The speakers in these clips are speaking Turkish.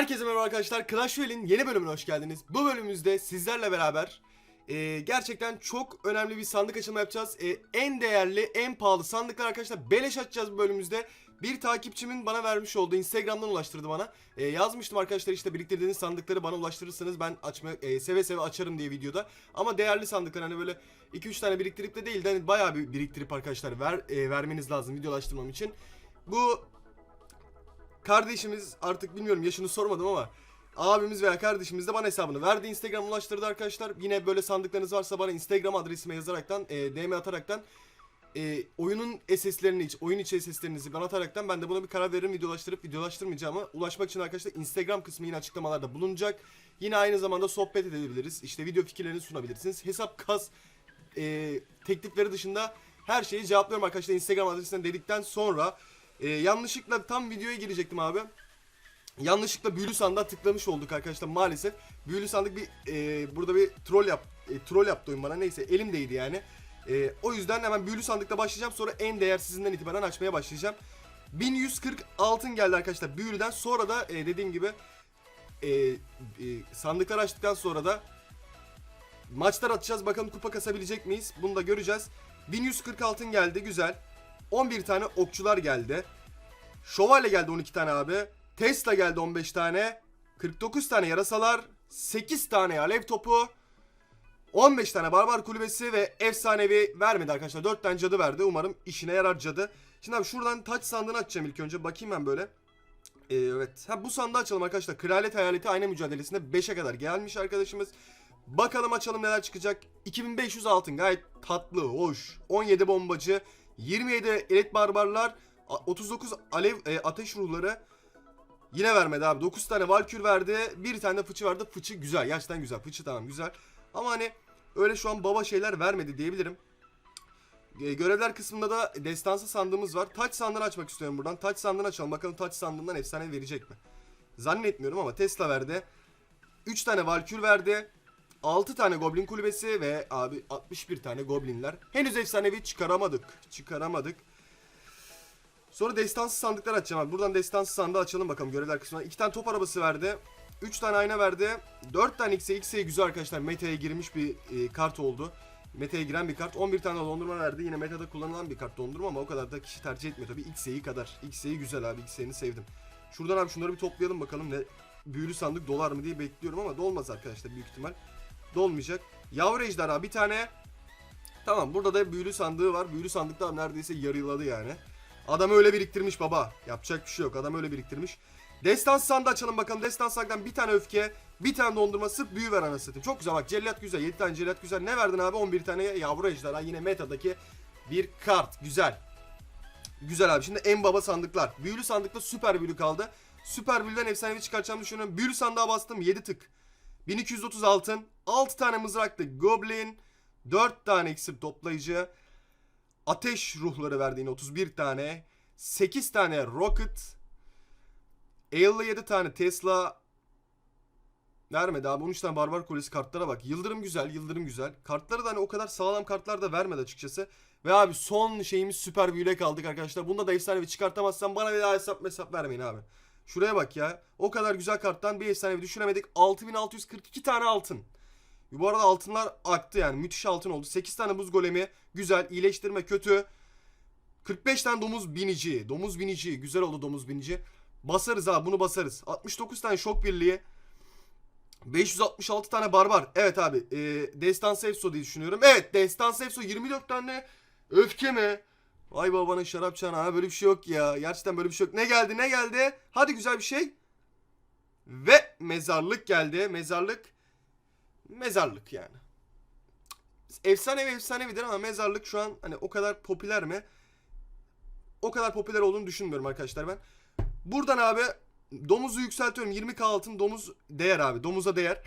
Herkese merhaba arkadaşlar. Clash Royale'in yeni bölümüne hoş geldiniz. Bu bölümümüzde sizlerle beraber e, gerçekten çok önemli bir sandık açılımı yapacağız. E, en değerli, en pahalı sandıklar arkadaşlar beleş açacağız bu bölümümüzde. Bir takipçimin bana vermiş olduğu Instagram'dan ulaştırdı bana. E, yazmıştım arkadaşlar işte biriktirdiğiniz sandıkları bana ulaştırırsanız ben açma, e, seve seve açarım diye videoda. Ama değerli sandıklar hani böyle 2-3 tane biriktirip de değil de hani bayağı bir biriktirip arkadaşlar ver, e, vermeniz lazım videolaştırmam için. Bu kardeşimiz artık bilmiyorum yaşını sormadım ama abimiz veya kardeşimiz de bana hesabını verdi. Instagram ulaştırdı arkadaşlar. Yine böyle sandıklarınız varsa bana Instagram adresime yazaraktan, e, DM ataraktan e, oyunun SS'lerini, iç- oyun içi SS'lerinizi bana ataraktan ben de buna bir karar veririm. Videolaştırıp videolaştırmayacağıma ulaşmak için arkadaşlar Instagram kısmı yine açıklamalarda bulunacak. Yine aynı zamanda sohbet edebiliriz. İşte video fikirlerini sunabilirsiniz. Hesap kas e, teklifleri dışında her şeyi cevaplıyorum arkadaşlar Instagram adresinden dedikten sonra e, yanlışlıkla tam videoya girecektim abi. Yanlışlıkla büyülü sandığa tıklamış olduk arkadaşlar maalesef. Büyülü sandık bir e, burada bir troll yap e, troll yaptı oyun bana neyse elimdeydi yani. E, o yüzden hemen büyülü sandıkla başlayacağım sonra en değersizinden itibaren açmaya başlayacağım. 1140 altın geldi arkadaşlar büyülüden sonra da e, dediğim gibi e, e, sandıklar açtıktan sonra da maçlar atacağız bakalım kupa kasabilecek miyiz bunu da göreceğiz. 1140 altın geldi güzel. 11 tane okçular geldi. Şövalye geldi 12 tane abi. Tesla geldi 15 tane. 49 tane yarasalar. 8 tane alev topu. 15 tane barbar kulübesi ve efsanevi vermedi arkadaşlar. 4 tane cadı verdi. Umarım işine yarar cadı. Şimdi abi şuradan taç sandığını açacağım ilk önce. Bakayım ben böyle. Ee, evet. Ha, bu sandığı açalım arkadaşlar. Kraliyet hayaleti ayna mücadelesinde 5'e kadar gelmiş arkadaşımız. Bakalım açalım neler çıkacak. 2500 altın gayet tatlı, hoş. 17 bombacı, 27 elit barbarlar, a- 39 alev e, ateş ruhları. Yine vermedi abi. 9 tane valkür verdi. Bir tane de fıçı verdi. Fıçı güzel. Gerçekten güzel. Fıçı tamam güzel. Ama hani öyle şu an baba şeyler vermedi diyebilirim. E, görevler kısmında da destansı sandığımız var. Taç sandığını açmak istiyorum buradan. Taç sandığını açalım. Bakalım taç sandığından efsane verecek mi? Zannetmiyorum ama Tesla verdi. 3 tane valkür verdi. 6 tane goblin kulübesi ve abi 61 tane goblinler. Henüz efsanevi çıkaramadık. Çıkaramadık. Sonra destansı sandıklar açacağım abi. Buradan destansı sandığı açalım bakalım görevler kısmına. 2 tane top arabası verdi. 3 tane ayna verdi. 4 tane X'e X'e güzel arkadaşlar. Meta'ya girmiş bir e, kart oldu. Meta'ya giren bir kart. 11 tane dondurma verdi. Yine metada kullanılan bir kart dondurma ama o kadar da kişi tercih etmiyor tabii. X'e'yi kadar. X'e'yi güzel abi. X'e'ni sevdim. Şuradan abi şunları bir toplayalım bakalım ne büyülü sandık dolar mı diye bekliyorum ama dolmaz arkadaşlar büyük ihtimal. Dolmayacak. Yavru ejderha bir tane. Tamam burada da büyülü sandığı var. Büyülü sandıkta neredeyse yarıladı yani. Adam öyle biriktirmiş baba. Yapacak bir şey yok. Adam öyle biriktirmiş. Destans sandığı açalım bakalım. Destans sandıktan bir tane öfke, bir tane dondurma sırf büyü ver anasını. Çok güzel bak. Cellat güzel. 7 tane cellat güzel. Ne verdin abi? 11 tane yavru ejderha. Yine metadaki bir kart. Güzel. Güzel abi. Şimdi en baba sandıklar. Büyülü sandıkta süper büyülü kaldı. Süper büyülüden efsanevi çıkartacağımı düşünüyorum. Büyülü sandığa bastım. 7 tık. 1230 altın. 6 tane mızraklı goblin. 4 tane iksir toplayıcı. Ateş ruhları verdiğini 31 tane. 8 tane rocket. 57 tane Tesla. Vermedi abi 13 tane barbar kulesi kartlara bak. Yıldırım güzel, yıldırım güzel. Kartları da hani o kadar sağlam kartlar da vermedi açıkçası. Ve abi son şeyimiz süper büyüle kaldık arkadaşlar. Bunda da efsanevi çıkartamazsam bana bir daha hesap hesap vermeyin abi. Şuraya bak ya. O kadar güzel karttan bir efsanevi düşüremedik. 6642 tane altın. Bu arada altınlar aktı yani. Müthiş altın oldu. 8 tane buz golemi. Güzel. iyileştirme kötü. 45 tane domuz binici. Domuz binici. Güzel oldu domuz binici. Basarız ha bunu basarız. 69 tane şok birliği. 566 tane barbar. Evet abi. E, Destansı Efso diye düşünüyorum. Evet Destansı Efso 24 tane öfke mi? Vay babanın şarap çanağı. ha, Böyle bir şey yok ya. Gerçekten böyle bir şey yok. Ne geldi ne geldi? Hadi güzel bir şey. Ve mezarlık geldi. Mezarlık. Mezarlık yani. Efsane ve efsanevidir ama mezarlık şu an hani o kadar popüler mi? O kadar popüler olduğunu düşünmüyorum arkadaşlar ben. Buradan abi domuzu yükseltiyorum. 20k altın domuz değer abi. Domuza değer.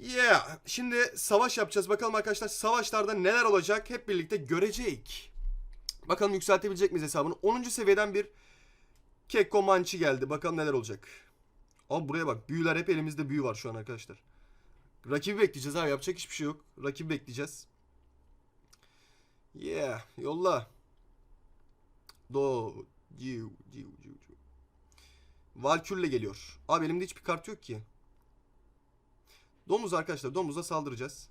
Yeah. Şimdi savaş yapacağız. Bakalım arkadaşlar savaşlarda neler olacak hep birlikte görecek. Bakalım yükseltebilecek miyiz hesabını? 10. seviyeden bir Kekko Mançı geldi. Bakalım neler olacak. Abi buraya bak. Büyüler hep elimizde büyü var şu an arkadaşlar. Rakibi bekleyeceğiz abi. Yapacak hiçbir şey yok. Rakibi bekleyeceğiz. Yeah. Yolla. Do. Ciu. Ciu. Ciu. ciu. Valkür'le geliyor. Abi elimde hiçbir kart yok ki. Domuz arkadaşlar. Domuza saldıracağız.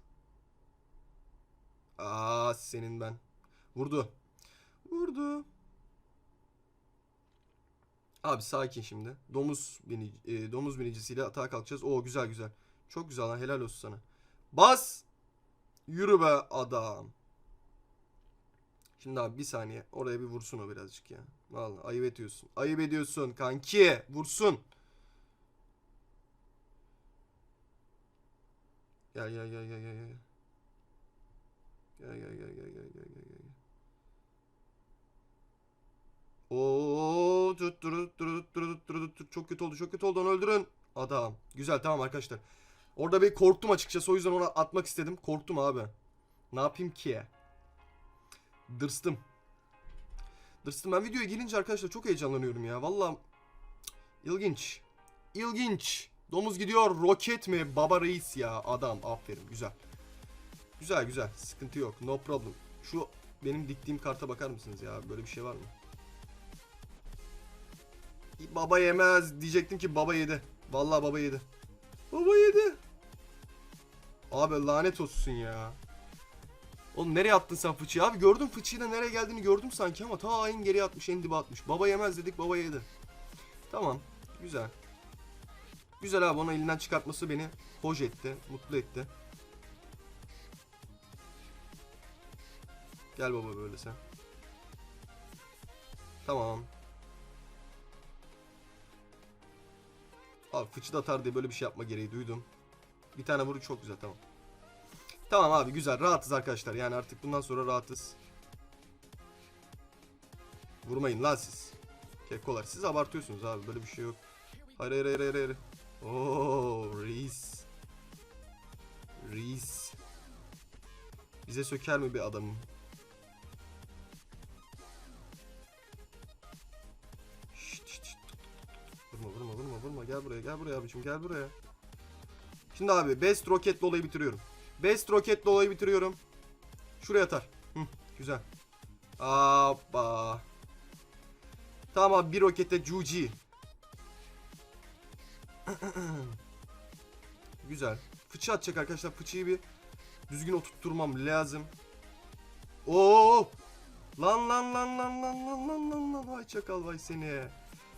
Aa senin ben. Vurdu. Vurdu. Abi sakin şimdi. Domuz bini, e, domuz binicisiyle atağa kalkacağız. Oo güzel güzel. Çok güzel lan helal olsun sana. Bas. Yürü be adam. Şimdi abi bir saniye. Oraya bir vursun o birazcık ya. Vallahi ayıp ediyorsun. Ayıp ediyorsun kanki. Vursun. Gel gel gel gel gel gel. Gel gel gel gel gel gel gel gel. Oo, tut tut tut tut tut çok kötü oldu çok kötü oldu onu öldürün. Adam. Güzel tamam arkadaşlar. Orada bir korktum açıkçası o yüzden ona atmak istedim. Korktum abi. Ne yapayım ki? Dırstım. Dırstım. Ben videoya gelince arkadaşlar çok heyecanlanıyorum ya. Valla ilginç. İlginç. Domuz gidiyor. Roket mi? Baba reis ya. Adam. Aferin. Güzel. Güzel güzel. Sıkıntı yok. No problem. Şu benim diktiğim karta bakar mısınız ya? Böyle bir şey var mı? Baba yemez. Diyecektim ki baba yedi. Vallahi baba yedi. Baba yedi. Abi lanet olsun ya. Oğlum nereye attın sen fıçıyı abi? Gördüm fıçıyı da nereye geldiğini gördüm sanki ama ta en geriye atmış en atmış. Baba yemez dedik baba yedi. Tamam güzel. Güzel abi onu elinden çıkartması beni hoş etti. Mutlu etti. Gel baba böyle sen. Tamam. Abi fıçı da atar diye böyle bir şey yapma gereği duydum. Bir tane vuru çok güzel tamam. Tamam abi güzel rahatız arkadaşlar yani artık bundan sonra rahatız. Vurmayın lan siz. Kekolar siz abartıyorsunuz abi böyle bir şey yok. Hayır hayır hayır hayır. hayır. Oo reis. Reis. Bize söker mi bir adamım? Buraya abicim gel buraya. Şimdi abi best roketle olayı bitiriyorum. Best roketle olayı bitiriyorum. Şuraya atar. Hı, güzel. Hoppa. Tamam abi bir rokette Juji. güzel. Fıçı atacak arkadaşlar. Fıçıyı bir düzgün oturtturmam lazım. Oo! Lan lan lan lan lan lan lan lan lan vay çakal vay seni.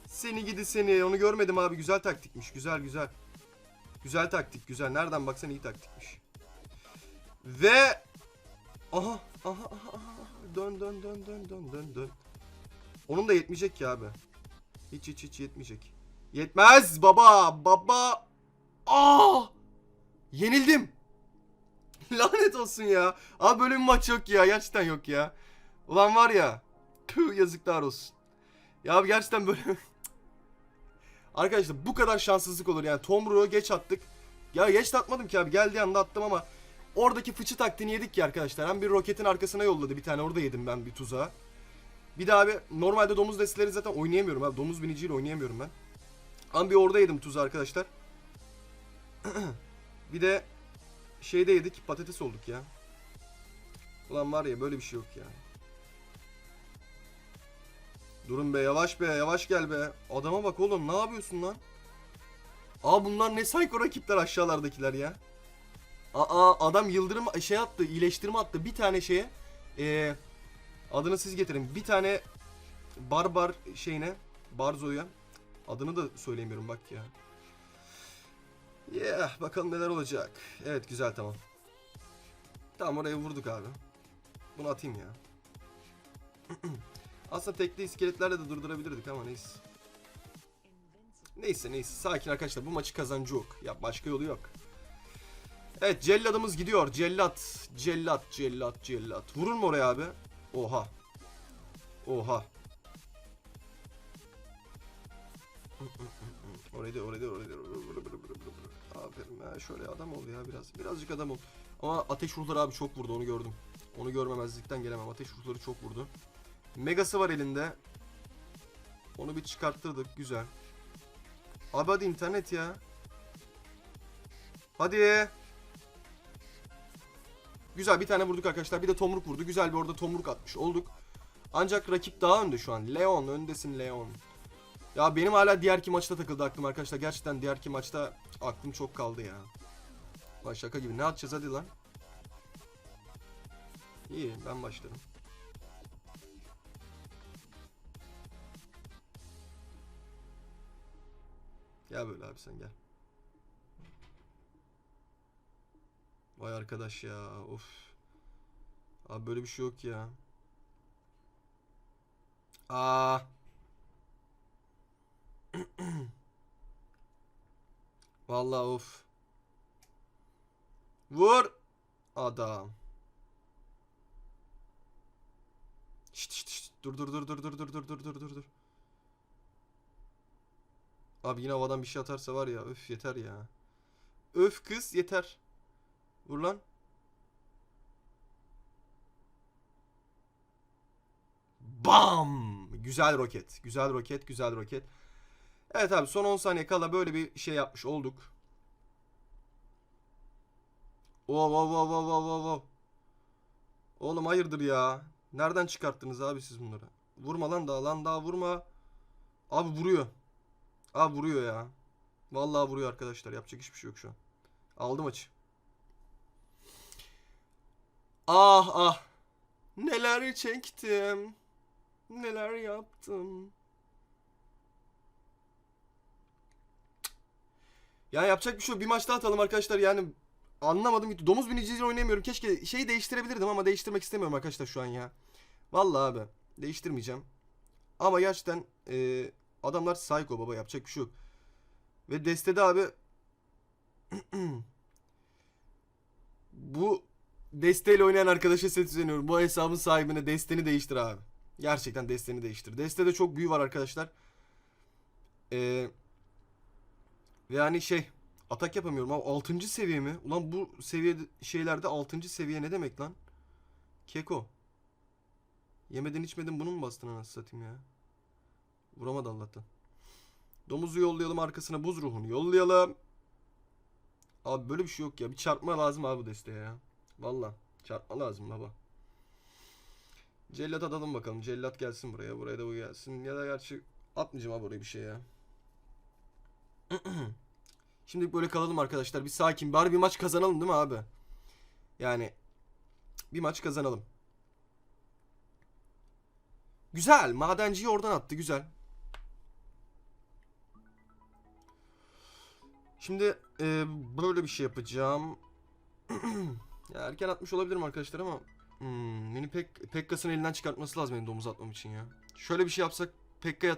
Seni gidi seni. Onu görmedim abi. Güzel taktikmiş. Güzel güzel. Güzel taktik güzel. Nereden baksan iyi taktikmiş. Ve aha aha aha aha dön dön dön dön dön dön dön. Onun da yetmeyecek ki abi. Hiç hiç hiç yetmeyecek. Yetmez baba baba. Aa! Yenildim. Lanet olsun ya. Abi böyle bir maç yok ya. Gerçekten yok ya. Ulan var ya. Tüh yazıklar olsun. Ya abi gerçekten böyle Arkadaşlar bu kadar şanssızlık olur yani Tomru'yu geç attık. Ya geç de atmadım ki abi geldiği anda attım ama oradaki fıçı taktiğini yedik ki arkadaşlar. Hem bir roketin arkasına yolladı bir tane orada yedim ben bir tuzağa. Bir de abi normalde domuz desteleri zaten oynayamıyorum abi. Domuz biniciyle oynayamıyorum ben. Ama bir orada yedim tuzağı arkadaşlar. bir de şeyde yedik patates olduk ya. Ulan var ya böyle bir şey yok ya. Durun be yavaş be yavaş gel be. Adama bak oğlum ne yapıyorsun lan? Aa bunlar ne psycho rakipler aşağılardakiler ya. Aa adam yıldırım şey attı iyileştirme attı bir tane şeye. Ee, adını siz getirin. Bir tane barbar şeyine Barzo'ya. Adını da söyleyemiyorum bak ya. Yeah bakalım neler olacak. Evet güzel tamam. Tamam oraya vurduk abi. Bunu atayım ya. Aslında tekli iskeletlerle de durdurabilirdik ama neyse. Neyse neyse sakin arkadaşlar bu maçı kazancı yok. Ya başka yolu yok. Evet celladımız gidiyor. Cellat. Cellat. Cellat. Cellat. Vurur mu oraya abi? Oha. Oha. Oraya da oraya da oraya da. Aferin ya şöyle adam ol ya biraz. Birazcık adam ol. Ama ateş ruhları abi çok vurdu onu gördüm. Onu görmemezlikten gelemem. Ateş ruhları çok vurdu. Megası var elinde. Onu bir çıkarttırdık. Güzel. Abi hadi internet ya. Hadi. Güzel bir tane vurduk arkadaşlar. Bir de tomruk vurdu. Güzel bir orada tomruk atmış olduk. Ancak rakip daha önde şu an. Leon öndesin Leon. Ya benim hala diğerki maçta takıldı aklım arkadaşlar. Gerçekten diğerki maçta aklım çok kaldı ya. Lan gibi. Ne atacağız hadi lan. İyi ben başlarım. Gel böyle abi sen gel. Vay arkadaş ya of. Abi böyle bir şey yok ya. Aa. Vallahi of. Vur. Adam. Şşt şşt şşt. Dur dur dur dur dur dur dur dur dur dur. Abi yine havadan bir şey atarsa var ya öf yeter ya. Öf kız yeter. Vur lan. Bam! Güzel roket. Güzel roket. Güzel roket. Evet abi son 10 saniye kala böyle bir şey yapmış olduk. Wow wow wow wow wow wow. Oğlum hayırdır ya? Nereden çıkarttınız abi siz bunları? Vurma lan daha lan daha vurma. Abi vuruyor. Abi vuruyor ya. Vallahi vuruyor arkadaşlar. Yapacak hiçbir şey yok şu an. Aldım açı. Ah ah. Neler çektim. Neler yaptım. Ya yapacak bir şey yok. Bir maç daha atalım arkadaşlar. Yani anlamadım gitti. Domuz binicisiyle oynayamıyorum. Keşke şeyi değiştirebilirdim ama değiştirmek istemiyorum arkadaşlar şu an ya. Vallahi abi. Değiştirmeyeceğim. Ama gerçekten e, adamlar psycho baba. Yapacak bir şey yok. Ve destede abi bu desteyle oynayan arkadaşa sesleniyorum. Bu hesabın sahibine desteni değiştir abi. Gerçekten desteni değiştir. Destede çok büyü var arkadaşlar. Ee, ve yani şey atak yapamıyorum abi. 6. seviye mi? Ulan bu seviye şeylerde 6. seviye ne demek lan? Keko. Yemedin içmedin bunu mu bastın anasını satayım ya? Vuramadı Allah'tan. Domuzu yollayalım arkasına buz ruhunu yollayalım. Abi böyle bir şey yok ya. Bir çarpma lazım abi bu desteğe ya. Valla çarpma lazım baba. Cellat atalım bakalım. Cellat gelsin buraya. Buraya da bu gelsin. Ya da gerçi atmayacağım abi oraya bir şey ya. Şimdi böyle kalalım arkadaşlar. Bir sakin. Bari bir maç kazanalım değil mi abi? Yani bir maç kazanalım. Güzel. Madenciyi oradan attı. Güzel. Şimdi e, böyle bir şey yapacağım. ya erken atmış olabilirim arkadaşlar ama hmm, beni pek Pekka'sın elinden çıkartması lazım benim domuz atmam için ya. Şöyle bir şey yapsak Pekka'ya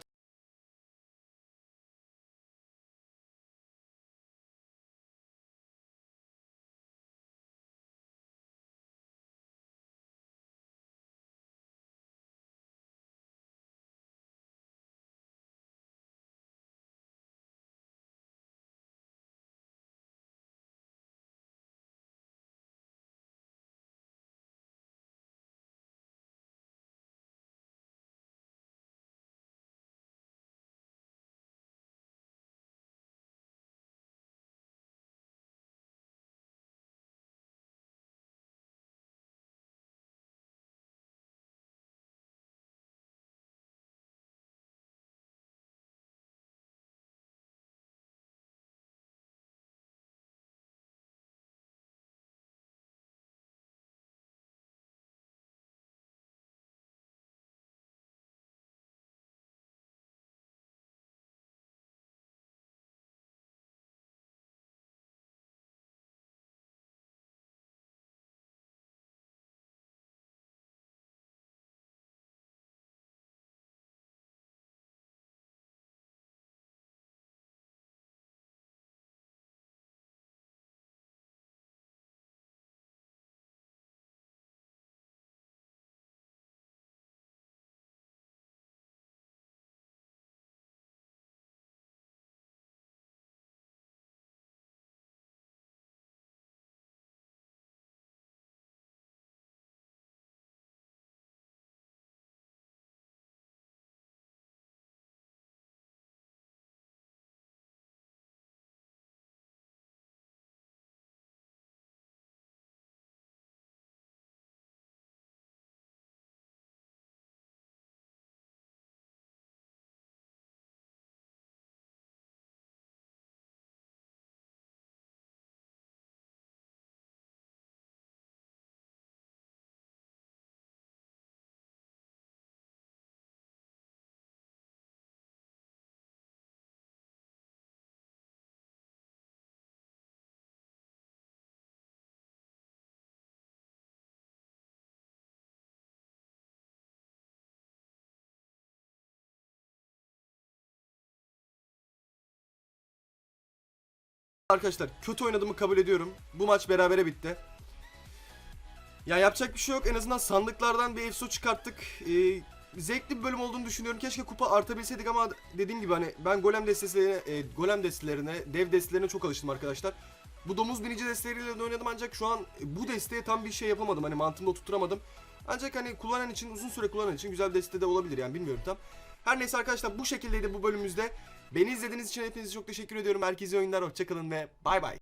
Arkadaşlar kötü oynadığımı kabul ediyorum. Bu maç berabere bitti. Ya yapacak bir şey yok. En azından sandıklardan bir EFSO çıkarttık. Ee, zevkli bir bölüm olduğunu düşünüyorum. Keşke kupa artabilseydik ama dediğim gibi hani ben golem destelerine, e, golem destelerine, dev destelerine çok alıştım arkadaşlar. Bu domuz binici desteleriyle de oynadım ancak şu an bu desteğe tam bir şey yapamadım. Hani mantığımda oturtturamadım. Ancak hani kullanan için, uzun süre kullanan için güzel deste de olabilir yani bilmiyorum tam. Her neyse arkadaşlar bu şekildeydi bu bölümümüzde. Beni izlediğiniz için hepinize çok teşekkür ediyorum. Herkese oyunlar, hoşçakalın ve bay bay.